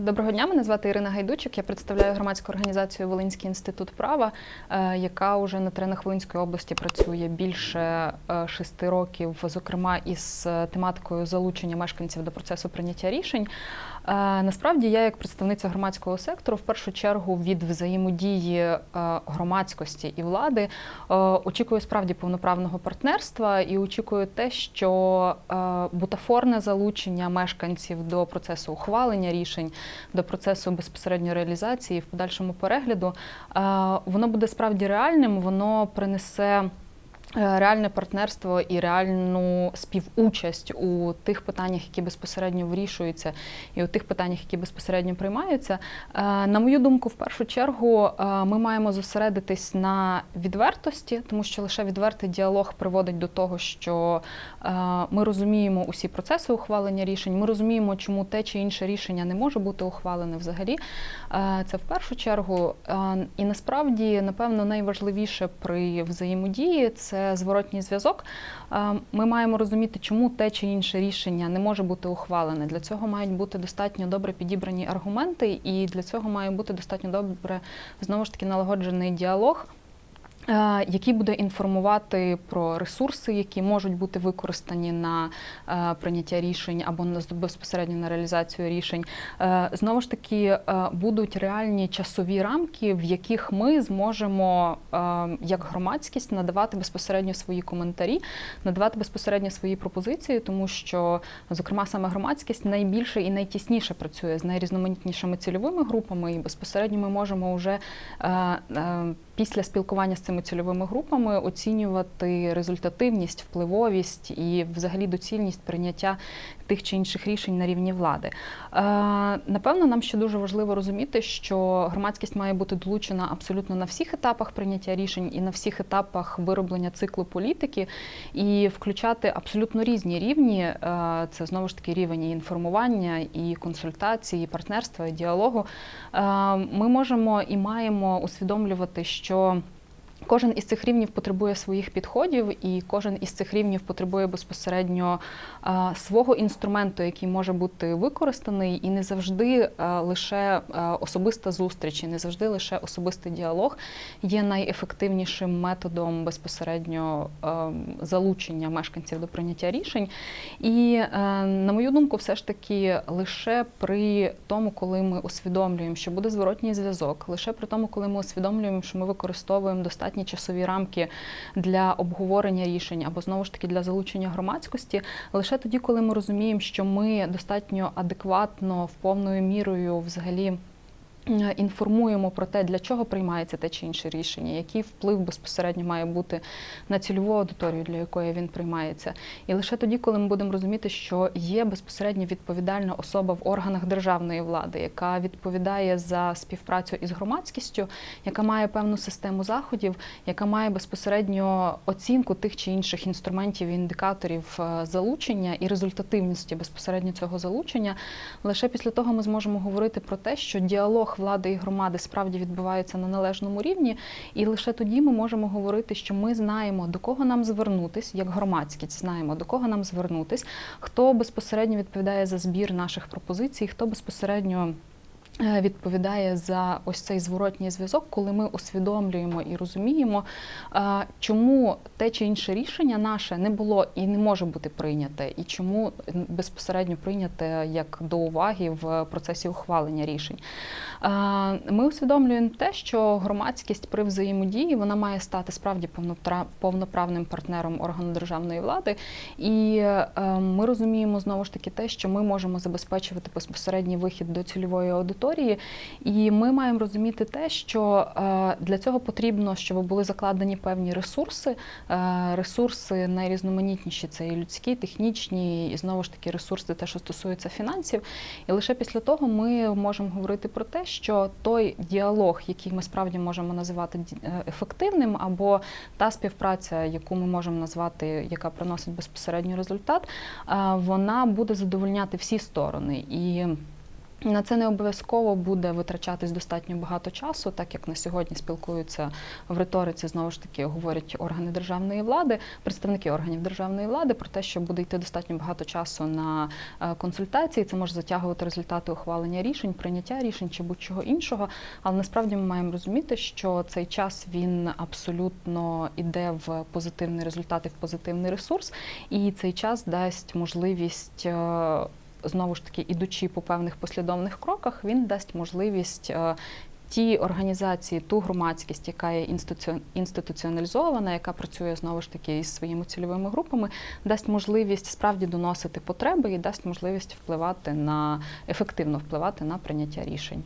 Доброго дня, мене звати Ірина Гайдучик. Я представляю громадську організацію Волинський інститут права, е, яка уже на теренах Волинської області працює більше е, шести років, зокрема із е, тематикою залучення мешканців до процесу прийняття рішень. Насправді, я, як представниця громадського сектору, в першу чергу від взаємодії громадськості і влади очікую справді повноправного партнерства і очікую те, що бутафорне залучення мешканців до процесу ухвалення рішень до процесу безпосередньо реалізації в подальшому перегляду, воно буде справді реальним, воно принесе. Е, реальне партнерство і реальну співучасть у тих питаннях, які безпосередньо вирішуються, і у тих питаннях, які безпосередньо приймаються. Е, на мою думку, в першу чергу е, ми маємо зосередитись на відвертості, тому що лише відвертий діалог приводить до того, що ми розуміємо усі процеси ухвалення рішень. Ми розуміємо, чому те чи інше рішення не може бути ухвалене взагалі. Це в першу чергу. І насправді, напевно, найважливіше при взаємодії це це зворотній зв'язок. Е, ми маємо розуміти, чому те чи інше рішення не може бути ухвалене. Для цього мають бути достатньо добре підібрані аргументи, і для цього має бути достатньо добре знову ж таки налагоджений діалог. Е, який буде інформувати про ресурси, які можуть бути використані на е, прийняття рішень або безпосередньо на реалізацію рішень, е, знову ж таки будуть реальні часові рамки, в яких ми зможемо як громадськість надавати безпосередньо свої коментарі, надавати безпосередньо свої пропозиції, тому що, зокрема, саме громадськість найбільше і найтісніше працює з найрізноманітнішими цільовими групами, і безпосередньо ми можемо вже після спілкування з цими цільовими групами оцінювати результативність, впливовість і, взагалі, доцільність прийняття тих чи інших рішень на рівні влади. Е, напевно, нам ще дуже важливо розуміти, що громадськість має бути долучена абсолютно на всіх етапах прийняття рішень і на всіх етапах вироблення циклу політики, і включати абсолютно різні рівні. Е, це знову ж таки рівень інформування, і консультації, і партнерства, і діалогу. Е, ми можемо і маємо усвідомлювати, що що Кожен із цих рівнів потребує своїх підходів, і кожен із цих рівнів потребує безпосередньо свого інструменту, який може бути використаний, і не завжди лише особиста зустріч, і не завжди лише особистий діалог є найефективнішим методом безпосередньо залучення мешканців до прийняття рішень. І, е, на мою думку, все ж таки лише при тому, коли ми усвідомлюємо, що буде зворотній зв'язок, лише при тому, коли ми усвідомлюємо, що ми використовуємо достатньо достатні часові рамки для обговорення рішень або знову ж таки для залучення громадськості лише тоді, коли ми розуміємо, що ми достатньо адекватно в повною мірою взагалі. Е, інформуємо про те, для чого приймається те чи інше рішення, який вплив безпосередньо має бути на цільову аудиторію, для якої він приймається. І лише тоді, коли ми будемо розуміти, що є безпосередньо відповідальна особа в органах державної влади, яка відповідає за співпрацю із громадськістю, яка має певну систему заходів, яка має безпосередньо оцінку тих чи інших інструментів і індикаторів е, залучення і результативності безпосередньо цього залучення, лише після того ми зможемо говорити про те, що діалог влади і громади справді відбуваються на належному рівні, і лише тоді ми можемо говорити, що ми знаємо, до кого нам звернутись, як громадськість знаємо, до кого нам звернутись, хто безпосередньо відповідає за збір наших пропозицій, хто безпосередньо. Е, відповідає за ось цей зворотній зв'язок, коли ми усвідомлюємо і розуміємо, е, чому те чи інше рішення наше не було і не може бути прийняте, і чому безпосередньо прийняте як до уваги в процесі ухвалення рішень. Е, ми усвідомлюємо те, що громадськість при взаємодії вона має стати справді повноправним партнером органу державної влади, і ми розуміємо знову ж таки те, що ми можемо забезпечувати безпосередній вихід до цільової аудиторії території, і ми маємо розуміти те, що е, для цього потрібно, щоб були закладені певні ресурси. Е, ресурси найрізноманітніші це і людські, технічні, і знову ж таки ресурси, те, що стосується фінансів. І лише після того ми можемо говорити про те, що той діалог, який ми справді можемо називати е, ефективним, або та співпраця, яку ми можемо назвати, яка приносить безпосередньо результат, вона буде задовольняти всі сторони. І На це не обов'язково буде витрачатись достатньо багато часу, так як на сьогодні спілкуються в риториці, знову ж таки говорять органи державної влади, представники органів державної влади про те, що буде йти достатньо багато часу на е, консультації. Це може затягувати результати ухвалення рішень, прийняття рішень чи будь-чого іншого. Але насправді ми маємо розуміти, що цей час він абсолютно іде в позитивний результат і в позитивний ресурс, і цей час дасть можливість. Знову ж таки, ідучи по певних послідовних кроках, він дасть можливість е, ті організації, ту громадськість, яка є інституці- інституціоналізована, яка працює знову ж таки із своїми цільовими групами, дасть можливість справді доносити потреби і дасть можливість впливати на ефективно впливати на прийняття рішень.